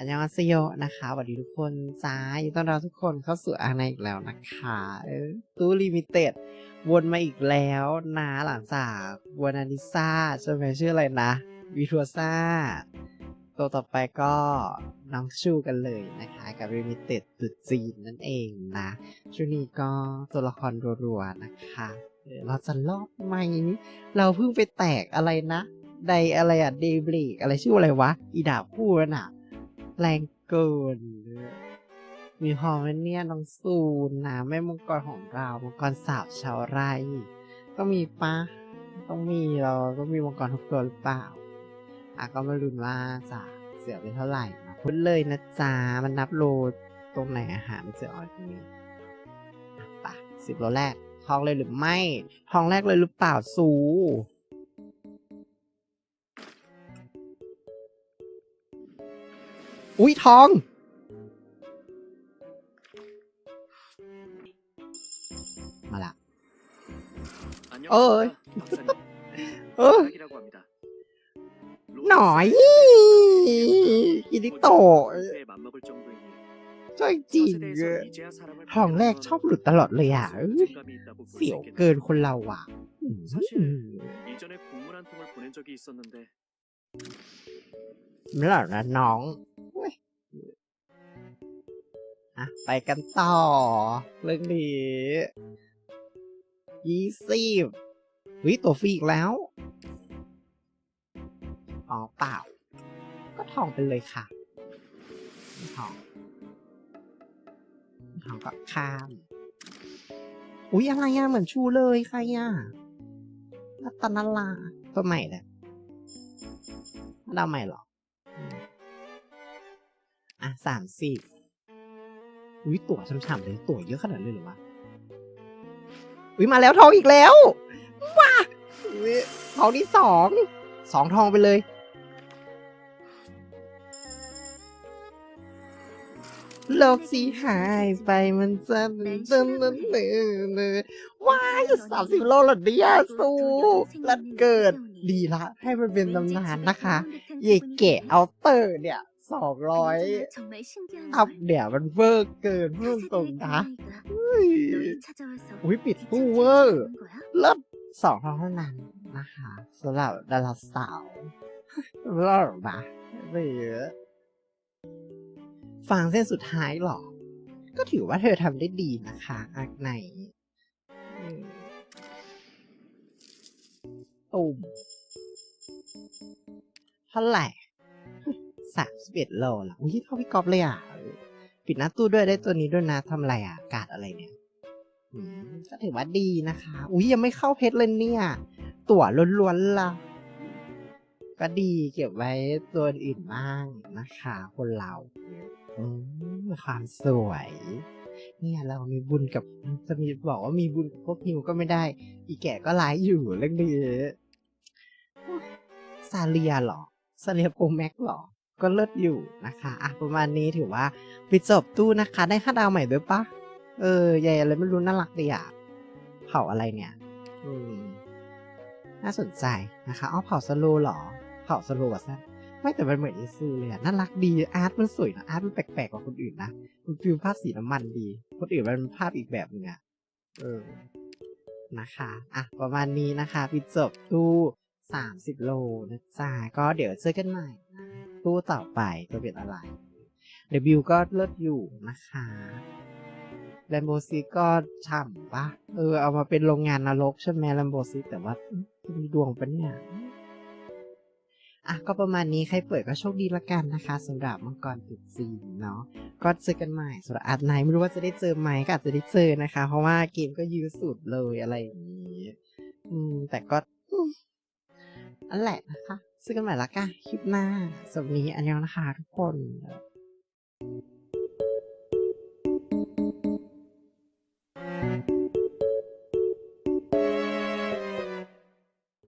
อันยองอาเซโยนะคะสวัสดีทุกคนจ้ายินต้อนรับทุกคนเข้าสู่อาในอีกแล้วนะคะตู้ลิมิเต็ดวนมาอีกแล้วนะหลังจากวานานิซ่าใช่ไหมชื่ออะไรนะวิทัวซ่าตัวต่อไปก็น้องชูกันเลยนะคะกับลิมิเต็ดตุดจีนนั่นเองนะช่วงนี้ก็ตัวละครรัวๆนะคะเราจะรอดไหมเราเพิ่งไปแตกอะไรนะ ไดอะไรอะเดบริกอะไรชื่ออะไรวะ อีดาบคู่นั่นะ แรงเกิน มีพอไหมเนี่ยน้องซูนนะแม่มังกรของเรา มังกรสาวชาวไร่ก็มีปะต้องมีเราก็มีมังกรทุกตัวหรือเปล่า อะก็มาลุ้นว่าจะเสียไปเท่าไหร่นะพูดเลยนะจ๊ะมันนับโลตรงไหนอาหารเสียออยตรงนี้อะสิบโลแรกทองเลยหรือไม่ทองแรกเลยหรือเปล่าซู อุ้ยทอง มาละ เอ้ย เอ้ย หน่อย อินิโตะช่วจริงทองแรกชอบหลุดตลอดเลยอะเสียวเกินคนเราอะ หรอกนะน้องเว้ยอะไปกันต่อ เรื่องนี้ยี่สิบวิตัวฟรีอีกแล้ว อ๋อเปล่า ก็ทองไปเลยค่ะไม่ทองไม่ทองก็ข้าม อุ๊ยอะไรอะเหมือนชูเลยใครอะรัตนลาตัวใหม่แหละ ดาใหม่หรอ อะสามสิบอุ๊ยตั๋วช่ำๆเลยตั๋วเยอะขนาดนั้นเลยหรอวะ อุ๊ยมาแล้วทองอีกแล้วว้าทองที่สองสองทองไปเลย โลกสีหายไปมันจะเดินเดินเดินเดินว้ายสามสิบโลหลอดเนี่ยสู้ลัดเกิด ดีละ ให้มันเป็นตำนานนะคะเยเกะเอาเตอร์เนี่ยสองร้อยอัพเนี่ยมันเวอร์เกินเพิ่มตรงนะอุ้ยอุ๊ยปิดตู้เวอร์เลิศสองทองเท่านั้นนะคะสำหรับดาราสาวเลิศนะไม่เยอะฟังเส้นสุดท้ายหรอ ก็ถือว่าเธอทำได้ดีนะคะอักในอืมตุ่ม เท่าไหร่สามสิบเอ็ดโลละอุ้ยเท่าพี่ก๊อฟเลยอะ ปิดหน้าตู้ด้วยได้ตัวนี้ด้วยนะทำอะไรอะ กาดอะไรเนี่ยอืมก็ถือว่าดีนะคะ อุ้ยยังไม่เข้าเพชรเลยเนี่ย ตั๋วล้วนๆละ ก็ดีเก็บไว้ตัวอื่นบ้างนะคะ คนเราอืมความสวย เนี่ยเรามีบุญกับจะมีบอกว่ามีบุญกับพวกฮิวก็ไม่ได้ อีแก่ก็ร้ายอยู่เรื่องนี้ซาเลียหรอ ซาเลียโปแม็กเหรอ ก็เลิศอยู่นะคะอะประมาณนี้ถือว่าปิดจบตู้นะคะ ได้ค่าดาวใหม่ด้วยปะเออใหญ่อะไรไม่รู้น่ารักดีอะเผาอะไรเนี่ย อืม น่าสนใจนะคะเอเผาสโลหรอ เผาสโลวะซะไม่แต่มันเหมือนอิซูเลยอะน่ารักดีอาร์ตมันสวยนะอาร์ตมันแปลกๆกว่าคนอื่นนะมันฟิลภาพสีน้ำมันดี คนอื่นมันภาพอีกแบบนึงอะเออนะคะ อะ ประมาณนี้นะคะปิดจบตู้ สามสิบโลนะจ๊ะก็เดี๋ยวเจอกันใหม่ตู้ต่อไปจะเป็นอะไรเดบิวก็เลิศอยู่นะคะแลมโบซีก็ฉ่ำปะเออเอามาเป็นโรงงานนรกใช่ไหมแลมโบซีแต่ว่ามีดวงปะเนี่ยอะก็ประมาณนี้ใครเปิดก็โชคดีละกันนะคะสำหรับมังกรตรุดจีนเนาะก็เจอกันใหม่สำหรับอาร์ตไนไม่รู้ว่าจะได้เจอไหมก็อาจจะได้เจอนะคะ เพราะว่าเกมก็ยื้อสุดเลยอะไรอย่างนี้ อืมแต่ก็ อันแหละนะคะซื้อกันใหม่ละกันคลิปหน้าสวัสดีอันยองนะคะทุกคน